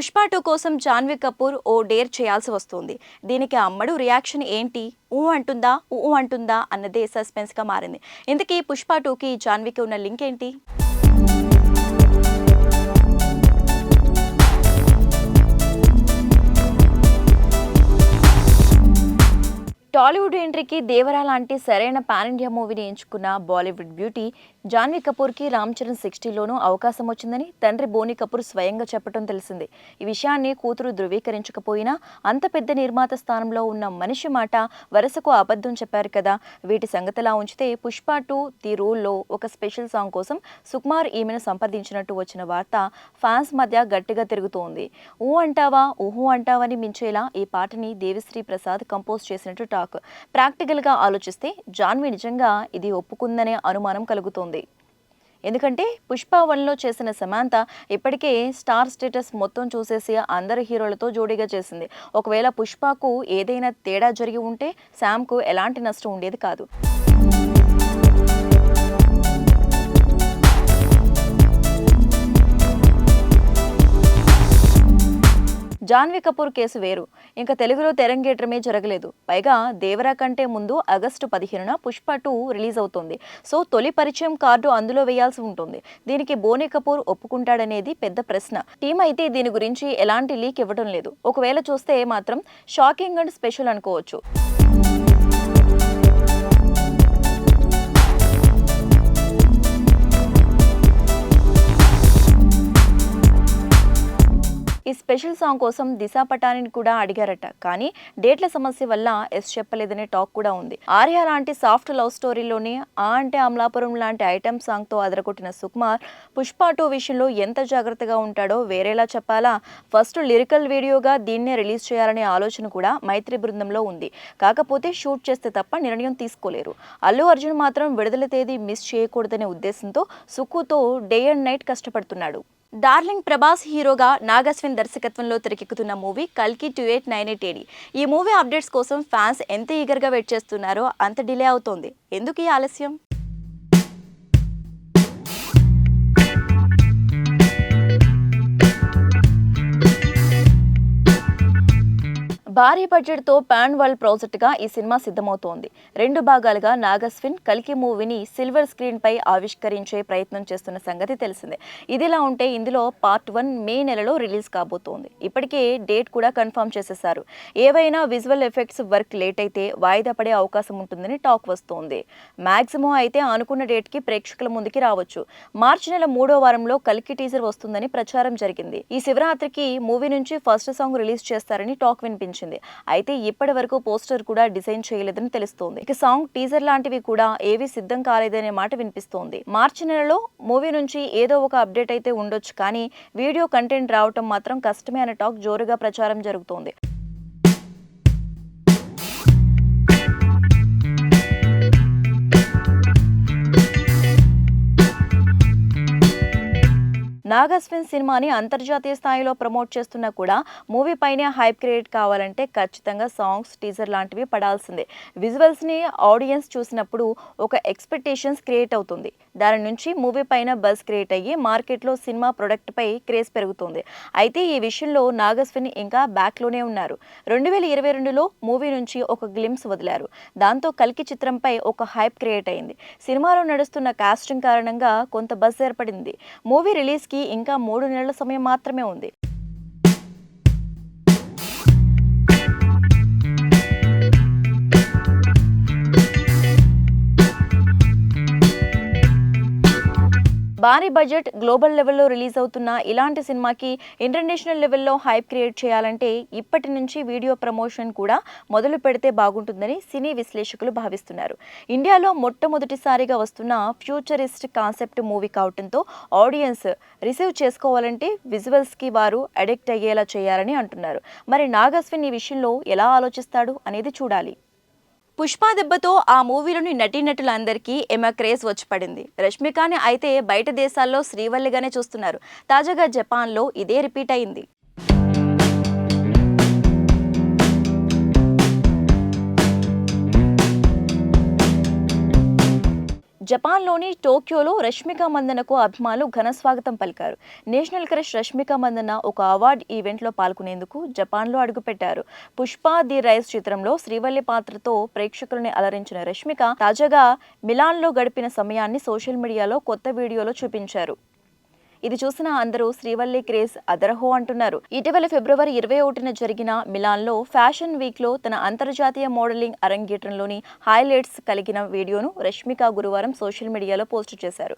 Pushpa two కోసం జాన్వీ కపూర్ ఓ dare చేయాల్సి వస్తుంది. దీనికి అమ్మడు రియాక్షన్ ఏంటి? ఊ అంటుందా? ఊ అంటుందా? అన్నదే సస్పెన్స్గా మారింది. ఇంతకీ పుష్ప టూకి జాన్వీకి ఉన్న లింక్ ఏంటి? టాలీవుడ్ ఎంట్రీకి దేవరా లాంటి సరైన పాన్ ఇండియా మూవీని ఎంచుకున్న బాలీవుడ్ బ్యూటీ జాన్వీ కపూర్కి రామ్ చరణ్ సిక్స్టీలోనూ అవకాశం వచ్చిందని తండ్రి బోని కపూర్ స్వయంగా చెప్పడం తెలిసింది. ఈ విషయాన్ని కూతురు ధృవీకరించకపోయినా అంత పెద్ద నిర్మాత స్థానంలో ఉన్న మనిషి మాట వరుసకు అబద్ధం చెప్పారు కదా. వీటి సంగతిలా ఉంచితే పుష్ప టూ ది రూల్లో ఒక స్పెషల్ సాంగ్ కోసం సుకుమార్ ఈమెను సంప్రదించినట్టు వచ్చిన వార్త ఫ్యాన్స్ మధ్య గట్టిగా తిరుగుతోంది. ఊ అంటావా ఊహు అంటావని మించేలా ఈ పాటని దేవిశ్రీ ప్రసాద్ కంపోజ్ చేసినట్టు షాక్. ప్రాక్టికల్గా ఆలోచిస్తే జాన్వి నిజంగా ఇది ఒప్పుకుందనే అనుమానం కలుగుతోంది. ఎందుకంటే పుష్ప వన్లో చేసిన సమాంత ఇప్పటికే స్టార్ స్టేటస్ మొత్తం చూసేసి అందరి హీరోలతో జోడీగా చేసింది. ఒకవేళ పుష్పకు ఏదైనా తేడా జరిగి ఉంటే శామ్కు ఎలాంటి నష్టం ఉండేది కాదు. జాన్వీ కపూర్ కేసు వేరు. ఇంకా తెలుగులో తెరంగేట్రమే జరగలేదు. పైగా దేవరా కంటే ముందు ఆగస్టు పదిహేనున పుష్ప టూ రిలీజ్ అవుతుంది. సో తొలి పరిచయం కార్డు అందులో వేయాల్సి ఉంటుంది. దీనికి బోనీ కపూర్ ఒప్పుకుంటాడనేది పెద్ద ప్రశ్న. టీం అయితే దీని గురించి ఎలాంటి లీక్ ఇవ్వడం లేదు. ఒకవేళ చూస్తే మాత్రం షాకింగ్ అండ్ స్పెషల్ అనుకోవచ్చు. ఈ స్పెషల్ సాంగ్ కోసం దిశా పటానిని కూడా అడిగారట. కానీ డేట్ల సమస్య వల్ల ఎస్ చెప్పలేదనే టాక్ కూడా ఉంది. ఆర్య లాంటి సాఫ్ట్ లవ్ స్టోరీలోనే ఆ అంటే అమలాపురం లాంటి ఐటమ్ సాంగ్తో అదరగొట్టిన సుకుమార్ పుష్ప టూ విషయంలో ఎంత జాగ్రత్తగా ఉంటాడో వేరేలా చెప్పాలా? ఫస్ట్ లిరికల్ వీడియోగా దీన్నే రిలీజ్ చేయాలనే ఆలోచన కూడా మైత్రి బృందంలో ఉంది. కాకపోతే షూట్ చేస్తే తప్ప నిర్ణయం తీసుకోలేరు. అల్లు అర్జున్ మాత్రం విడుదల తేదీ మిస్ చేయకూడదనే ఉద్దేశంతో సుక్కుతో డే అండ్ నైట్ కష్టపడుతున్నాడు. డార్లింగ్ ప్రభాస్ హీరోగా నాగస్విన్ దర్శకత్వంలో తెరకెక్కుతున్న మూవీ కల్కి two eight nine eight AD ఈ మూవీ అప్డేట్స్ కోసం ఫ్యాన్స్ ఎంత ఈగర్గా వెయిట్ చేస్తున్నారో అంత డిలే అవుతోంది. ఎందుకు ఈ ఆలస్యం? భారీ బడ్జెట్తో పాన్ వరల్డ్ ప్రాజెక్టుగా ఈ సినిమా సిద్ధమవుతోంది. రెండు భాగాలుగా నాగస్విన్ కల్కి మూవీని సిల్వర్ స్క్రీన్పై ఆవిష్కరించే ప్రయత్నం చేస్తున్న సంగతి తెలిసిందే. ఇదిలా ఉంటే ఇందులో పార్ట్ వన్ మే నెలలో రిలీజ్ కాబోతోంది. ఇప్పటికే డేట్ కూడా కన్ఫర్మ్ చేసేశారు. ఏవైనా విజువల్ ఎఫెక్ట్స్ వర్క్ లేట్ అయితే వాయిదా పడే అవకాశం ఉంటుందని టాక్ వస్తోంది. మ్యాక్సిమం అయితే అనుకున్న డేట్కి ప్రేక్షకుల ముందుకి రావచ్చు. మార్చి నెల మూడో వారంలో కల్కి టీజర్ వస్తుందని ప్రచారం జరిగింది. ఈ శివరాత్రికి మూవీ నుంచి ఫస్ట్ సాంగ్ రిలీజ్ చేస్తారని టాక్ వినిపించింది. అయితే ఇప్పటి వరకు పోస్టర్ కూడా డిజైన్ చేయలేదని తెలుస్తోంది. ఇక సాంగ్ టీజర్ లాంటివి కూడా ఏవి సిద్ధం కాలేదనే మాట వినిపిస్తోంది. మార్చి నెలలో మూవీ నుంచి ఏదో ఒక అప్డేట్ అయితే ఉండొచ్చు. కానీ వీడియో కంటెంట్ రావటం మాత్రం కష్టమే అనే టాక్ జోరుగా ప్రచారం జరుగుతోంది. నాగస్విన్ సినిమాని అంతర్జాతీయ స్థాయిలో ప్రమోట్ చేస్తున్నా కూడా మూవీ పైనే హైప్ క్రియేట్ కావాలంటే ఖచ్చితంగా సాంగ్స్ టీజర్ లాంటివి పడాల్సిందే. విజువల్స్ని ఆడియన్స్ చూసినప్పుడు ఒక ఎక్స్పెక్టేషన్స్ క్రియేట్ అవుతుంది. దాని నుంచి మూవీ పైన బజ్ క్రియేట్ అయ్యి మార్కెట్లో సినిమా ప్రొడక్ట్పై క్రేజ్ పెరుగుతుంది. అయితే ఈ విషయంలో నాగస్విన్ ఇంకా బ్యాక్లోనే ఉన్నారు. రెండు వేల ఇరవై రెండులో మూవీ నుంచి ఒక గ్లిమ్స్ వదిలారు. దాంతో కల్కి చిత్రంపై ఒక హైప్ క్రియేట్ అయింది. సినిమాలో నడుస్తున్న కాస్టింగ్ కారణంగా కొంత బజ్ ఏర్పడింది. మూవీ రిలీజ్కి ఇంకా మూడు నెలల సమయం మాత్రమే ఉంది. భారీ బడ్జెట్ గ్లోబల్ లెవెల్లో రిలీజ్ అవుతున్న ఇలాంటి సినిమాకి ఇంటర్నేషనల్ లెవెల్లో హైప్ క్రియేట్ చేయాలంటే ఇప్పటి నుంచి వీడియో ప్రమోషన్ కూడా మొదలు పెడితే బాగుంటుందని సినీ విశ్లేషకులు భావిస్తున్నారు. ఇండియాలో మొట్టమొదటిసారిగా వస్తున్న ఫ్యూచరిస్ట్ కాన్సెప్ట్ మూవీ కావడంతో ఆడియన్స్ రిసీవ్ చేసుకోవాలంటే విజువల్స్కి వారు అడిక్ట్ అయ్యేలా చేయాలని అంటున్నారు. మరి నాగస్విన్ ఈ విషయంలో ఎలా ఆలోచిస్తాడు అనేది చూడాలి. పుష్ప దెబ్బతో ఆ మూవీలోని నటీనటులందరికీ ఎమ క్రేజ్ వచ్చి పడింది రష్మికని అయితే బయట దేశాల్లో శ్రీవల్లిగానే చూస్తున్నారు. తాజాగా జపాన్లో ఇదే రిపీట్ అయింది. జపాన్లోని టోక్యోలో రష్మిక మందనకు అభిమానులు ఘన స్వాగతం పలికారు. నేషనల్ క్రష్ రష్మిక మందన ఒక అవార్డ్ ఈవెంట్లో పాల్గొనేందుకు జపాన్లో అడుగుపెట్టారు. పుష్ప ది రైస్ చిత్రంలో శ్రీవల్లి పాత్రతో ప్రేక్షకులని అలరించిన రష్మిక తాజాగా మిలాన్లో గడిపిన సమయాన్ని సోషల్ మీడియాలో కొత్త వీడియోలో చూపించారు. ఇది చూసిన అందరూ శ్రీవల్లి క్రేజ్ అదరహో అంటున్నారు. ఇటీవల ఫిబ్రవరి ఇరవై ఒకటిన జరిగిన మిలాన్లో ఫ్యాషన్ వీక్లో తన అంతర్జాతీయ మోడలింగ్ అరంగేట్రంలోని హైలైట్స్ కలిగిన వీడియోను రష్మిక గురువారం సోషల్ మీడియాలో పోస్ట్ చేశారు.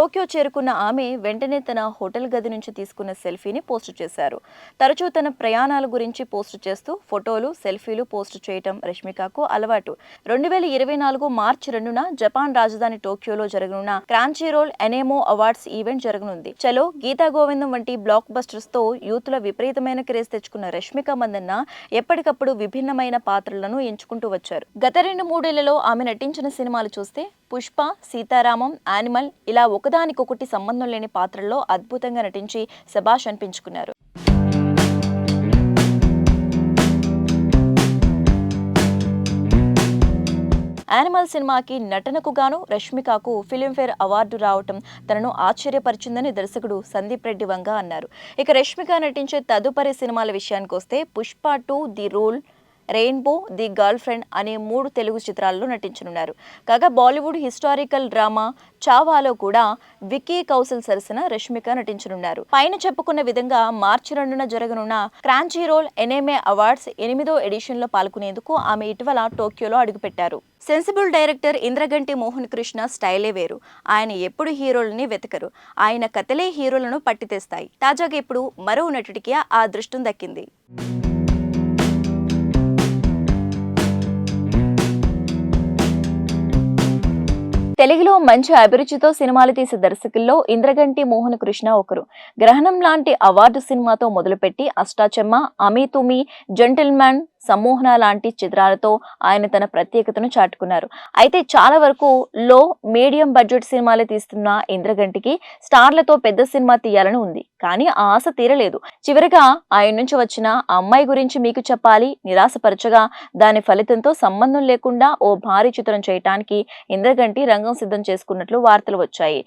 టోక్యో చేరుకున్న ఆమె వెంటనే తన హోటల్ గది నుంచి తీసుకున్న సెల్ఫీని పోస్ట్ చేశారు. తరచూ తన ప్రయాణాల గురించి పోస్ట్ చేస్తూ ఫోటోలు సెల్ఫీలు పోస్ట్ చేయటం రష్మికకు అలవాటు. రెండు వేల ఇరవై నాలుగు మార్చి రెండున జపాన్ రాజధాని టోక్యోలో జరగనున్న క్రాంచీరోల్ ఎనేమో అవార్డ్స్ ఈవెంట్ జరగనుంది. చలో గీతా గోవిందం వంటి బ్లాక్ బస్టర్స్తో యూత్ల విపరీతమైన క్రేజ్ తెచ్చుకున్న రష్మిక మందన్న ఎప్పటికప్పుడు విభిన్నమైన పాత్రలను ఎంచుకుంటూ వచ్చారు. గత రెండు మూడేళ్ళలో ఆమె నటించిన సినిమాలు చూస్తే పుష్ప సీతారామం యానిమల్ ఇలా ఒకదానికొకటి సంబంధం లేని పాత్రల్లో అద్భుతంగా నటించి శభాష్ అనిపించుకున్నారు. యానిమల్ సినిమాకి నటనకు గాను రష్మికకు ఫిలింఫేర్ అవార్డు రావటం తనను ఆశ్చర్యపరిచిందని దర్శకుడు సందీప్ రెడ్డి వంగ అన్నారు. ఇక రష్మిక నటించే తదుపరి సినిమాల విషయానికి వస్తే Pushpa two the rule rainbow the girlfriend అనే మూడు తెలుగు చిత్రాల్లో నటించనున్నారు. కాగా బాలీవుడ్ హిస్టారికల్ డ్రామా చావాలో కూడా విక్కీ కౌశల్ సరసన రష్మిక నటించనున్నారు. పైన చెప్పుకున్న విధంగా మార్చి రెండున జరగనున్న క్రాంచీ రోల్ ఎన్ఎంఏ అవార్డ్స్ ఎనిమిదో ఎడిషన్లో పాల్గొనేందుకు ఆమె ఇటీవల టోక్యోలో అడుగుపెట్టారు. సెన్సిబుల్ డైరెక్టర్ ఇంద్రగంటి మోహన్ కృష్ణ స్టైలే వేరు. ఆయన ఎప్పుడు హీరోలని వెతకరు. ఆయన కథలే హీరోలను పట్టితేస్తాయి. తాజాగా ఇప్పుడు మరో నటుడికి ఆ దృష్టం దక్కింది. తెలుగులో మంచి అభిరుచితో సినిమాలు తీసే దర్శకుల్లో ఇంద్రగంటి మోహన్ కృష్ణ ఒకరు. గ్రహణం లాంటి అవార్డు సినిమాతో మొదలుపెట్టి అష్టాచెమ్మ అమీతుమి జెంటిల్మ్యాన్ సమ్మోహన లాంటి చిత్రాలతో ఆయన తన ప్రత్యేకతను చాటుకున్నారు. అయితే చాలా వరకు లో మీడియం బడ్జెట్ సినిమాలే తీస్తున్న ఇంద్రగంటికి స్టార్లతో పెద్ద సినిమా తీయాలని ఉంది. కానీ ఆ ఆశ తీరలేదు. చివరిగా ఆయన నుంచి వచ్చిన అమ్మాయి గురించి మీకు చెప్పాలి. నిరాశపరచగా దాని ఫలితంతో సంబంధం లేకుండా ఓ భారీ చిత్రం చేయటానికి ఇంద్రగంటి రంగం సిద్ధం చేసుకున్నట్లు వార్తలు వచ్చాయి.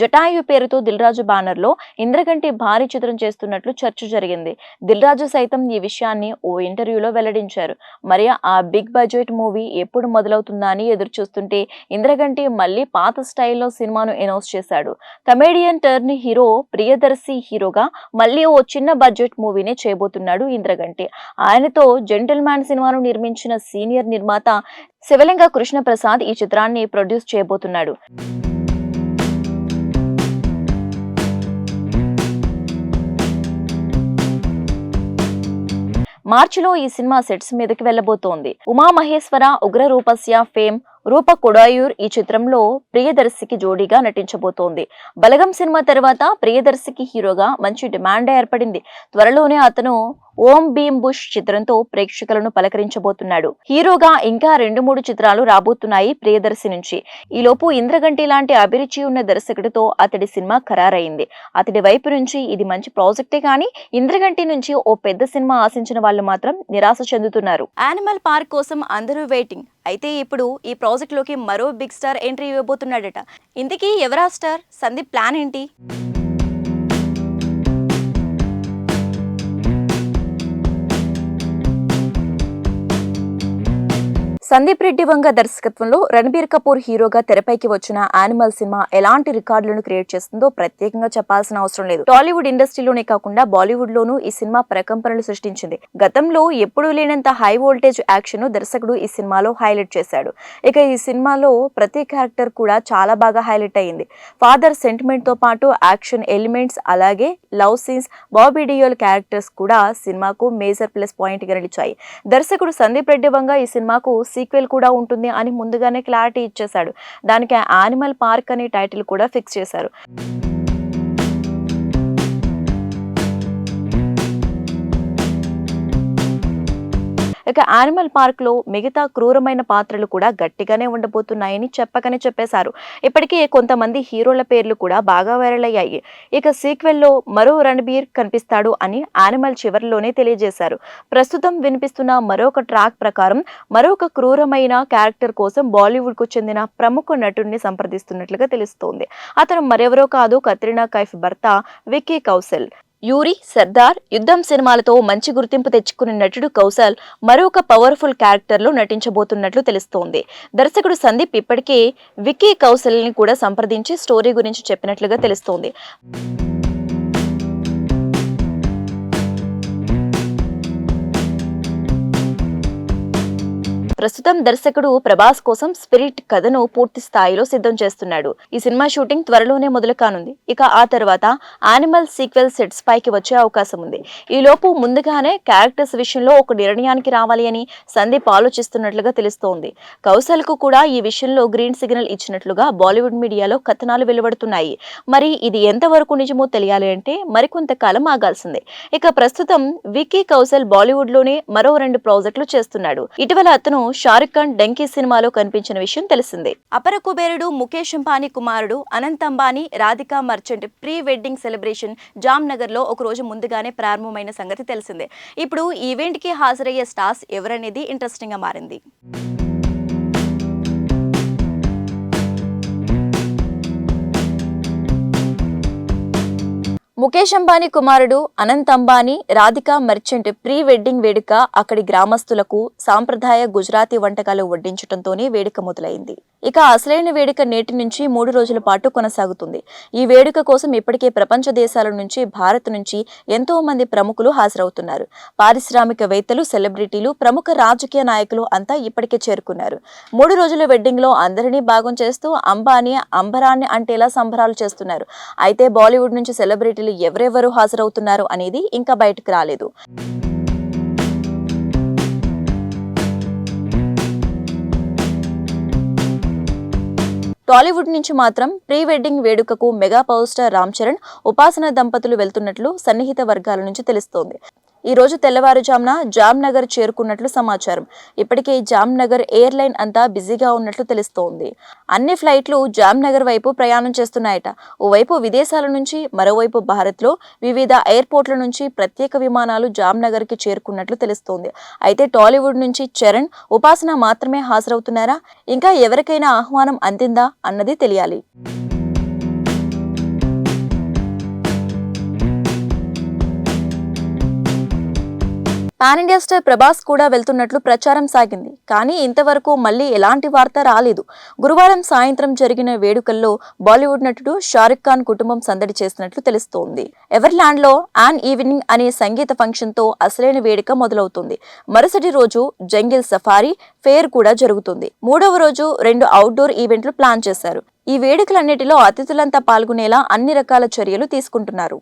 జటాయు పేరుతో దిల్రాజు బ్యానర్లో ఇంద్రగంటి భారీ చిత్రం చేస్తున్నట్లు చర్చ జరిగింది. దిల్రాజు సైతం ఈ విషయాన్ని ఓ ఇంటర్వ్యూలో వెల్లడించారు. మరి ఆ బిగ్ బడ్జెట్ మూవీ ఎప్పుడు మొదలవుతుందా అని ఎదురు చూస్తుంటే ఇంద్రగంటి మళ్ళీ పాత స్టైల్లో సినిమాను అనౌన్స్ చేశాడు. కమేడియన్ టర్న్ హీరో ప్రియదర్శి హీరోగా మళ్ళీ ఓ చిన్న బడ్జెట్ మూవీనే చేయబోతున్నాడు ఇంద్రగంటి. ఆయనతో జెంటిల్ మ్యాన్ సినిమాను నిర్మించిన సీనియర్ నిర్మాత శివలింగ కృష్ణప్రసాద్ ఈ చిత్రాన్ని ప్రొడ్యూస్ చేయబోతున్నాడు. మార్చిలో ఈ సినిమా సెట్స్ మీదకి వెళ్ళబోతోంది ఉమామహేశ్వర ఉగ్ర రూపస్య ఫేమ్ రూప కొడాయూర్ ఈ చిత్రంలో ప్రియదర్శికి జోడీగా నటించబోతోంది. బలగం సినిమా తర్వాత ప్రియదర్శికి హీరోగా మంచి డిమాండ్ ఏర్పడింది. త్వరలోనే అతను ఓం భీమ్ బుష్ చిత్రంతో ప్రేక్షకులను పలకరించబోతున్నాడు. హీరోగా ఇంకా రెండు మూడు చిత్రాలు రాబోతున్నాయి ప్రియదర్శి నుంచి. ఈలోపు ఇంద్రగంటి లాంటి అభిరుచి ఉన్న దర్శకుడితో అతడి సినిమా ఖరారైంది. అతడి వైపు నుంచి ఇది మంచి ప్రాజెక్టే కానీ ఇంద్రగంటి నుంచి ఓ పెద్ద సినిమా ఆశించిన వాళ్ళు మాత్రం నిరాశ చెందుతున్నారు. యానిమల్ పార్క్ కోసం అందరూ వెయిటింగ్. అయితే ఇప్పుడు ఈ ప్రాజెక్ట్లోకి మరో బిగ్ స్టార్ ఎంట్రీ ఇవ్వబోతున్నాడట. ఇంతకీ ఎవరా స్టార్? సందీప్ ప్లాన్ ఏంటి? సందీప్ రెడ్డి వంగ దర్శకత్వంలో రణబీర్ కపూర్ హీరోగా తెరపైకి వచ్చిన యానిమల్ సినిమా ఎలాంటి రికార్డులను క్రియేట్ చేస్తుందో ప్రత్యేకంగా చెప్పాల్సిన అవసరం లేదు. టాలీవుడ్ ఇండస్ట్రీలోనే కాకుండా బాలీవుడ్ లోనూ ఈ సినిమా ప్రకంపనలు సృష్టించింది. గతంలో ఎప్పుడూ లేనంత హై వోల్టేజ్ యాక్షన్ దర్శకుడు ఈ సినిమాలో హైలైట్ చేశాడు. ఇక ఈ సినిమాలో ప్రతి క్యారెక్టర్ కూడా చాలా బాగా హైలైట్ అయ్యింది. ఫాదర్ సెంటిమెంట్తో పాటు యాక్షన్ ఎలిమెంట్స్ అలాగే love scenes Bobby Deol characters కూడా సినిమాకు మేజర్ ప్లస్ పాయింట్గా నిలిచాయి. దర్శకుడు సందీప్ రెడ్డి వంగ ఈ సినిమాకు సీక్వెల్ కూడా ఉంటుంది అని ముందుగానే క్లారిటీ ఇచ్చేశాడు. దానికి యానిమల్ పార్క్ అనే టైటిల్ కూడా ఫిక్స్ చేశారు. ఇక యానిమల్ పార్క్లో మిగతా క్రూరమైన పాత్రలు కూడా గట్టిగానే ఉండబోతున్నాయని చెప్పకనే చెప్పేశారు. ఇప్పటికే కొంతమంది హీరోల పేర్లు కూడా బాగా వైరల్ అయ్యాయి. ఇక సీక్వెల్లో మరో రణబీర్ కనిపిస్తాడు అని యానిమల్ చివరిలోనే తెలియజేశారు. ప్రస్తుతం వినిపిస్తున్న మరొక ట్రాక్ ప్రకారం మరొక క్రూరమైన క్యారెక్టర్ కోసం బాలీవుడ్కు చెందిన ప్రముఖ నటుడిని సంప్రదిస్తున్నట్లుగా తెలుస్తోంది. అతను మరెవరో కాదు కత్రినా కైఫ్ భర్త విక్కీ కౌశల్. యూరి సర్దార్ యుద్ధం సినిమాలతో మంచి గుర్తింపు తెచ్చుకున్న నటుడు కౌశల్ మరొక పవర్ఫుల్ క్యారెక్టర్లో నటించబోతున్నట్లు తెలుస్తోంది. దర్శకుడు సందీప్ ఇప్పటికే విక్కీ కౌశల్ని కూడా సంప్రదించి స్టోరీ గురించి చెప్పినట్లుగా తెలుస్తోంది. ప్రస్తుతం దర్శకుడు ప్రభాస్ కోసం స్పిరిట్ కథను పూర్తి స్థాయిలో సిద్ధం చేస్తున్నాడు. ఈ సినిమా షూటింగ్ త్వరలోనే మొదలు కానుంది ఇక ఆ తర్వాత యానిమల్ సీక్వెల్ సెట్స్ పైకి వచ్చే అవకాశం ఉంది. ఈ లోపు ముందుగానే క్యారెక్టర్స్ విషయంలో ఒక నిర్ణయానికి రావాలి అని సందీప్ ఆలోచిస్తున్నట్లుగా తెలుస్తోంది. కౌశల్కు కూడా ఈ విషయంలో గ్రీన్ సిగ్నల్ ఇచ్చినట్లుగా బాలీవుడ్ మీడియాలో కథనాలు వెలువడుతున్నాయి. మరి ఇది ఎంతవరకు నిజమో తెలియాలి అంటే మరికొంత కాలం ఆగాల్సిందే. ఇక ప్రస్తుతం విక్కీ కౌశల్ బాలీవుడ్లోనే మరో రెండు ప్రాజెక్టులు చేస్తున్నాడు. ఇటీవల అతను షారుఖ్ ఖాన్ డెంకీ సినిమాలో కనిపించిన విషయం తెలిసిందే. అపర కుబేరుడు ముఖేష్ అంబానీ కుమారుడు Anant Ambani Radhika Merchant pre wedding celebration Jam నగర్లో ఒక రోజు ముందుగానే ప్రారంభమైన సంగతి తెలిసిందే. ఇప్పుడు ఈవెంట్కి హాజరయ్యే స్టార్స్ ఎవరనేది ఇంట్రెస్టింగ్గా మారింది. ముఖేష్ అంబానీ కుమారుడు అనంత్ అంబానీ రాధిక మర్చెంట్ ప్రీ వెడ్డింగ్ వేడుక అక్కడి గ్రామస్తులకు సాంప్రదాయ గుజరాతీ వంటకాలు వడ్డించడంతోనే వేడుక మొదలైంది. ఇక అసలైన వేడుక నేటి నుంచి మూడు రోజుల పాటు కొనసాగుతుంది. ఈ వేడుక కోసం ఇప్పటికే ప్రపంచ దేశాల నుంచి భారత్ నుంచి ఎంతో మంది ప్రముఖులు హాజరవుతున్నారు. పారిశ్రామికవేత్తలు సెలబ్రిటీలు ప్రముఖ రాజకీయ నాయకులు అంతా ఇప్పటికే చేరుకున్నారు. మూడు రోజుల వెడ్డింగ్లో అందరినీ భాగం చేస్తూ అంబానీ అంబరాన్ని అంటేలా సంబరాలు చేస్తున్నారు. అయితే బాలీవుడ్ నుంచి సెలబ్రిటీలు ఎవరెవరు హాజరవుతున్నారు అనేది ఇంకా బయటకు రాలేదు. టాలీవుడ్ నుంచి మాత్రం ప్రీ వెడ్డింగ్ వేడుకకు mega power star Ram Charan Upasana దంపతులు వెళ్తున్నట్లు సన్నిహిత వర్గాల నుంచి తెలుస్తోంది. ఈ రోజు తెల్లవారుజామున జామ్నగర్ చేరుకున్నట్లు సమాచారం. ఇప్పటికే జామ్నగర్ ఎయిర్లైన్ అంతా బిజీగా ఉన్నట్లు తెలుస్తోంది. అన్ని ఫ్లైట్లు జామ్నగర్ వైపు ప్రయాణం చేస్తున్నాయట. ఓవైపు విదేశాల నుంచి మరోవైపు భారత్లో వివిధ ఎయిర్పోర్ట్ల నుంచి ప్రత్యేక విమానాలు జామ్నగర్కి చేరుకున్నట్లు తెలుస్తోంది. అయితే టాలీవుడ్ నుంచి చరణ్ ఉపాసన మాత్రమే హాజరవుతున్నారా? ఇంకా ఎవరికైనా ఆహ్వానం అందిందా? అన్నది తెలియాలి. పాన్ ఇండియా స్టార్ ప్రభాస్ కూడా వెళ్తున్నట్లు ప్రచారం సాగింది. కానీ ఇంతవరకు మళ్ళీ ఎలాంటి వార్త రాలేదు. గురువారం సాయంత్రం జరిగిన వేడుకల్లో బాలీవుడ్ నటుడు షారుఖ్ ఖాన్ కుటుంబం సందడి చేసినట్లు తెలుస్తోంది. ఎవర్లాండ్లో ఆన్ ఈవినింగ్ అనే సంగీత ఫంక్షన్తో అసలైన వేడుక మొదలవుతుంది. మరుసటి రోజు జంగిల్ సఫారీ ఫేర్ కూడా జరుగుతుంది. మూడవ రోజు రెండు అవుట్డోర్ ఈవెంట్లు ప్లాన్ చేశారు. ఈ వేడుకలన్నిటిలో అతిథులంతా పాల్గొనేలా అన్ని రకాల చర్యలు తీసుకుంటున్నారు.